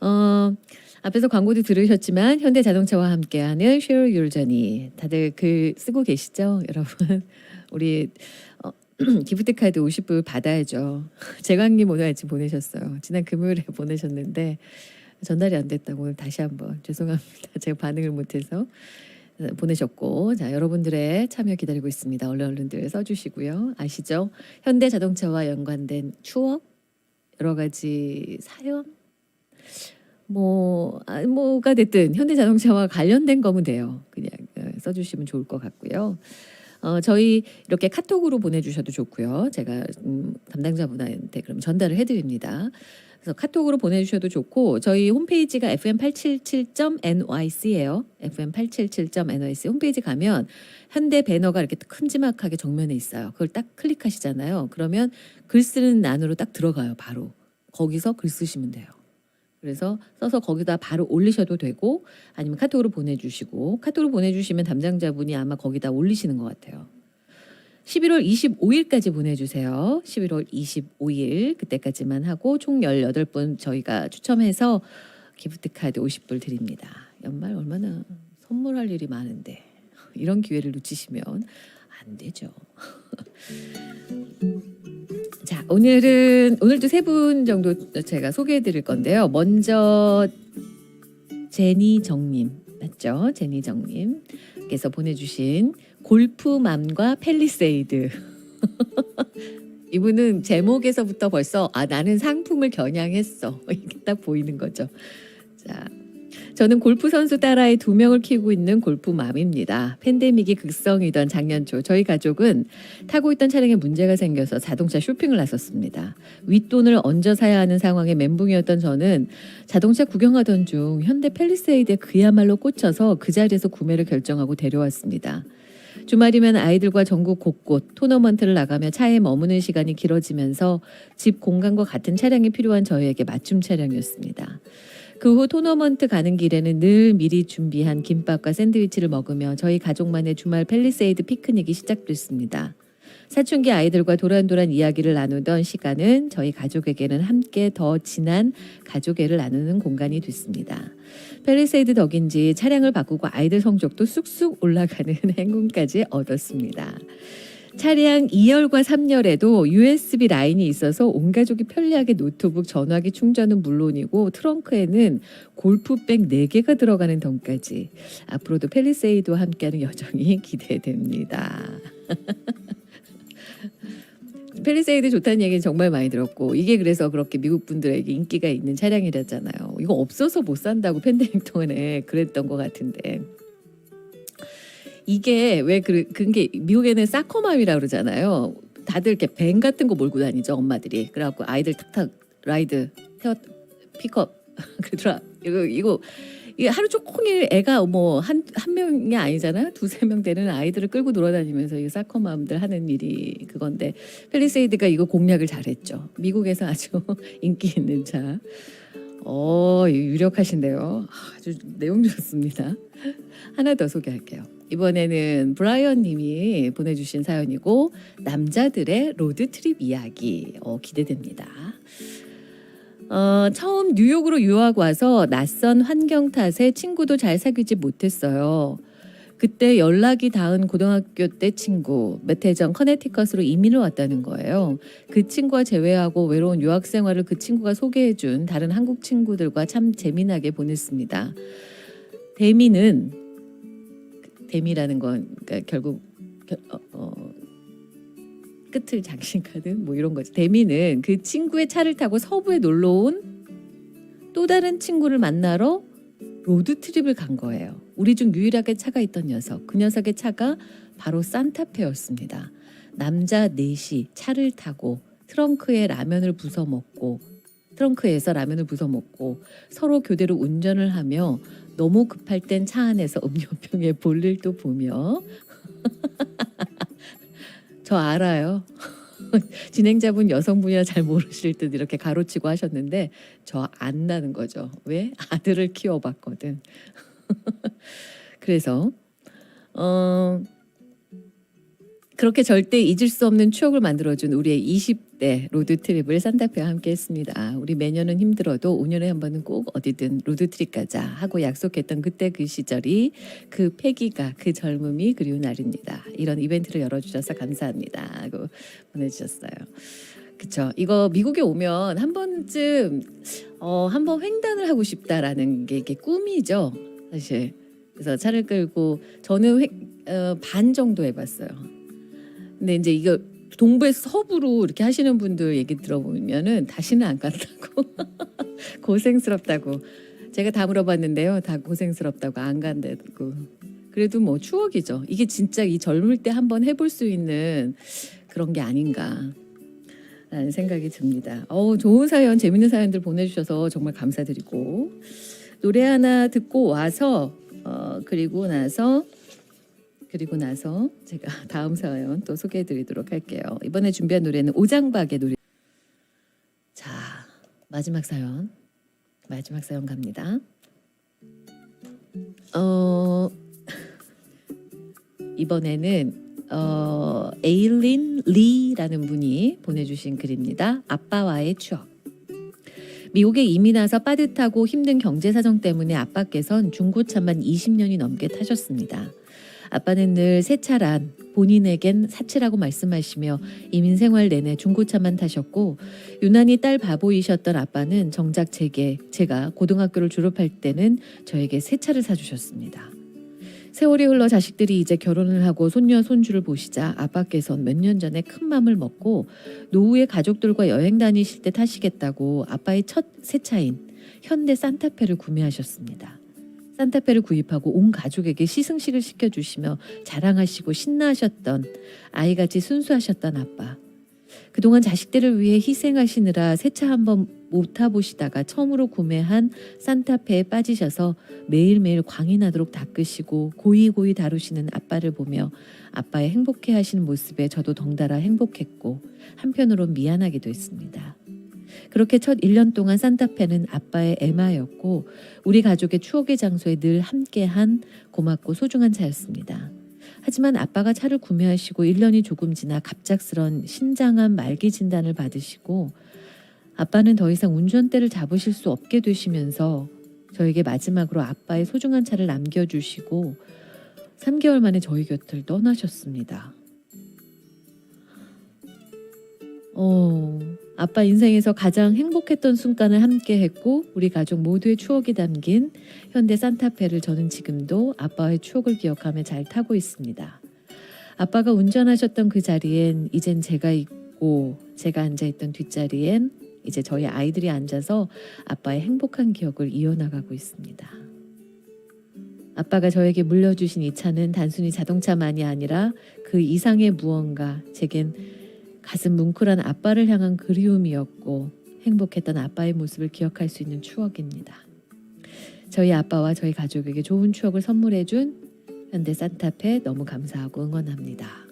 어, 앞에서 광고도 들으셨지만 현대자동차와 함께하는 Your Journey 다들 글 쓰고 계시죠, 여러분? 우리 어, 기프트 카드 50불 받아야죠. 재광님 오늘 아침 보내셨어요. 지난 금요일에 보내셨는데 전달이 안 됐다고 오늘 다시 한번 죄송합니다. 제가 반응을 못해서 어, 보내셨고 자 여러분들의 참여 기다리고 있습니다. 얼른 얼른들 써주시고요. 아시죠? 현대 자동차와 연관된 추억 여러 가지 사연 뭐 아, 뭐가 됐든 현대 자동차와 관련된 거면 돼요. 그냥 어, 써주시면 좋을 것 같고요. 어, 저희 이렇게 카톡으로 보내주셔도 좋고요. 제가 음, 담당자분한테 그럼 전달을 해드립니다. 그래서 카톡으로 보내주셔도 좋고 저희 홈페이지가 fm877.nyc예요. fm877.nyc 홈페이지 가면 현대 배너가 이렇게 큼지막하게 정면에 있어요. 그걸 딱 클릭하시잖아요. 그러면 글 쓰는 란으로 딱 들어가요. 바로 거기서 글 쓰시면 돼요. 그래서 써서 거기다 바로 올리셔도 되고 아니면 카톡으로 보내주시고 카톡으로 보내주시면 담당자분이 아마 거기다 올리시는 것 같아요. 11월 25일까지 보내주세요. 11월 25일 그때까지만 하고 총 18분 저희가 추첨해서 기프트 카드 50불 드립니다. 연말 얼마나 선물할 일이 많은데 이런 기회를 놓치시면 안 되죠. 자 오늘은 오늘도 세 분 정도 제가 소개해 드릴 건데요. 먼저 제니 정님 맞죠? 제니 정님께서 보내주신 골프맘과 펠리세이드. 이분은 제목에서부터 벌써 아 나는 상품을 겨냥했어 이게 딱 보이는 거죠. 자, 저는 골프 선수 딸아이 두 명을 키우고 있는 골프맘입니다. 팬데믹이 극성이던 작년 초 저희 가족은 타고 있던 차량에 문제가 생겨서 자동차 쇼핑을 나섰습니다. 윗돈을 얹어 사야 하는 상황에 멘붕이었던 저는 자동차 구경하던 중 현대 펠리세이드에 그야말로 꽂혀서 그 자리에서 구매를 결정하고 데려왔습니다. 주말이면 아이들과 전국 곳곳 토너먼트를 나가며 차에 머무는 시간이 길어지면서 집 공간과 같은 차량이 필요한 저희에게 맞춤 차량이었습니다. 그 후 토너먼트 가는 길에는 늘 미리 준비한 김밥과 샌드위치를 먹으며 저희 가족만의 주말 펠리세이드 피크닉이 시작됐습니다. 사춘기 아이들과 도란도란 이야기를 나누던 시간은 저희 가족에게는 함께 더 진한 가족애를 나누는 공간이 됐습니다. 펠리세이드 덕인지 차량을 바꾸고 아이들 성적도 쑥쑥 올라가는 행운까지 얻었습니다. 차량 2열과 3열에도 USB 라인이 있어서 온 가족이 편리하게 노트북, 전화기 충전은 물론이고 트렁크에는 골프백 4개가 들어가는 덤까지 앞으로도 펠리세이드와 함께하는 여정이 기대됩니다. 펠리세이드 좋다는 얘기는 정말 많이 들었고 이게 그래서 그렇게 미국 분들에게 인기가 있는 차량이랬잖아요. 이거 없어서 못 산다고 팬데믹 동안에 그랬던 것 같은데 이게 왜 그, 그게 미국에는 사커맘이라 그러잖아요. 다들 이렇게 밴 같은 거 몰고 다니죠 엄마들이. 그래갖고 아이들 탁탁 라이드 태워 픽업 그러더라. 이거 이거 이게 하루 종일 애가 뭐 한 한 명이 아니잖아. 두세 명 되는 아이들을 끌고 돌아다니면서 이 사커맘들 하는 일이 그건데 펠리세이드가 이거 공략을 잘했죠. 미국에서 아주 인기 있는 차. 어, 이거 유력하신데요. 아주 내용 좋습니다. 하나 더 소개할게요. 이번에는 브라이언 님이 보내주신 사연이고 남자들의 로드 트립 이야기 어, 기대됩니다. 어, 처음 뉴욕으로 유학 와서 낯선 환경 탓에 친구도 잘 사귀지 못했어요. 그때 연락이 닿은 고등학교 때 친구 몇 해 전 커네티컷으로 이민을 왔다는 거예요. 그 친구와 제외하고 외로운 유학 생활을 그 친구가 소개해준 다른 한국 친구들과 참 재미나게 보냈습니다. 대미는 대미라는 건 그러니까 결국 겨- 어, 어, 끝을 장신가든 뭐 이런 거지. 대미는 그 친구의 차를 타고 서부에 놀러 온 또 다른 친구를 만나러 로드 트립을 간 거예요. 우리 중 유일하게 차가 있던 녀석. 그 녀석의 차가 바로 산타페였습니다. 남자 넷이 차를 타고 트렁크에 라면을 부숴 먹고 트렁크에서 라면을 부숴 먹고 서로 교대로 운전을 하며 너무 급할 땐 차 안에서 음료병에 볼일도 보며 저 알아요. 진행자분 여성분이라 잘 모르실 듯 이렇게 가로치고 하셨는데 저 안다는 거죠. 왜? 아들을 키워봤거든. 그래서 어 그렇게 절대 잊을 수 없는 추억을 만들어준 우리의 20대 로드트립을 산타페와 함께 했습니다. 우리 매년은 힘들어도 5년에 한 번은 꼭 어디든 로드트립 가자 하고 약속했던 그때 그 시절이 그 패기가 그 젊음이 그리운 날입니다. 이런 이벤트를 열어주셔서 감사합니다 하고 보내주셨어요. 그쵸. 이거 미국에 오면 한 번쯤 어, 한 번 횡단을 하고 싶다라는 게 이게 꿈이죠. 사실. 그래서 차를 끌고 저는 횡- 어, 반 정도 해봤어요. 근데 이제 이거 동부에서 서부로 이렇게 하시는 분들 얘기 들어보면은 다시는 안 간다고. 고생스럽다고. 제가 다 물어봤는데요. 다 고생스럽다고 안 간다고. 그래도 뭐 추억이죠. 이게 진짜 이 젊을 때 한번 해볼 수 있는 그런 게 아닌가. 라는 생각이 듭니다. 어우 좋은 사연 재밌는 사연들 보내주셔서 정말 감사드리고. 노래 하나 듣고 와서 어 그리고 나서 그리고 나서 제가 다음 사연 또 소개해드리도록 할게요. 이번에 준비한 노래는 오장박의 노래. 자 마지막 사연, 마지막 사연 갑니다. 어 이번에는 어 에일린 리라는 분이 보내주신 글입니다. 아빠와의 추억. 미국에 이민 와서 빠듯하고 힘든 경제 사정 때문에 아빠께선 중고차만 20년이 넘게 타셨습니다. 아빠는 늘 새 차란 본인에겐 사치라고 말씀하시며 이민 생활 내내 중고차만 타셨고 유난히 딸 바보이셨던 아빠는 정작 제게 제가 고등학교를 졸업할 때는 저에게 새 차를 사주셨습니다. 세월이 흘러 자식들이 이제 결혼을 하고 손녀 손주를 보시자 아빠께선 몇년 전에 큰 맘을 먹고 노후에 가족들과 여행 다니실 때 타시겠다고 아빠의 첫 새 차인 현대 산타페를 구매하셨습니다. 산타페를 구입하고 온 가족에게 시승식을 시켜주시며 자랑하시고 신나하셨던 아이같이 순수하셨던 아빠. 그동안 자식들을 위해 희생하시느라 새차 한번 못 타보시다가 처음으로 구매한 산타페에 빠지셔서 매일매일 광이 나도록 닦으시고 고이고이 다루시는 아빠를 보며 아빠의 행복해 하시는 모습에 저도 덩달아 행복했고 한편으론 미안하기도 했습니다. 그렇게 첫 1년 동안 산타페는 아빠의 애마였고 우리 가족의 추억의 장소에 늘 함께한 고맙고 소중한 차였습니다. 하지만 아빠가 차를 구매하시고 1년이 조금 지나 갑작스런 신장암 말기 진단을 받으시고 아빠는 더 이상 운전대를 잡으실 수 없게 되시면서 저에게 마지막으로 아빠의 소중한 차를 남겨주시고 3개월 만에 저희 곁을 떠나셨습니다. 어, 아빠 인생에서 가장 행복했던 순간을 함께 했고 우리 가족 모두의 추억이 담긴 현대 산타페를 저는 지금도 아빠의 추억을 기억하며 잘 타고 있습니다. 아빠가 운전하셨던 그 자리엔 이젠 제가 있고 제가 앉아 있던 뒷자리엔 이제 저희 아이들이 앉아서 아빠의 행복한 기억을 이어나가고 있습니다. 아빠가 저에게 물려주신 이 차는 단순히 자동차만이 아니라 그 이상의 무언가 제겐 가슴 뭉클한 아빠를 향한 그리움이었고 행복했던 아빠의 모습을 기억할 수 있는 추억입니다. 저희 아빠와 저희 가족에게 좋은 추억을 선물해준 현대 산타페 너무 감사하고 응원합니다.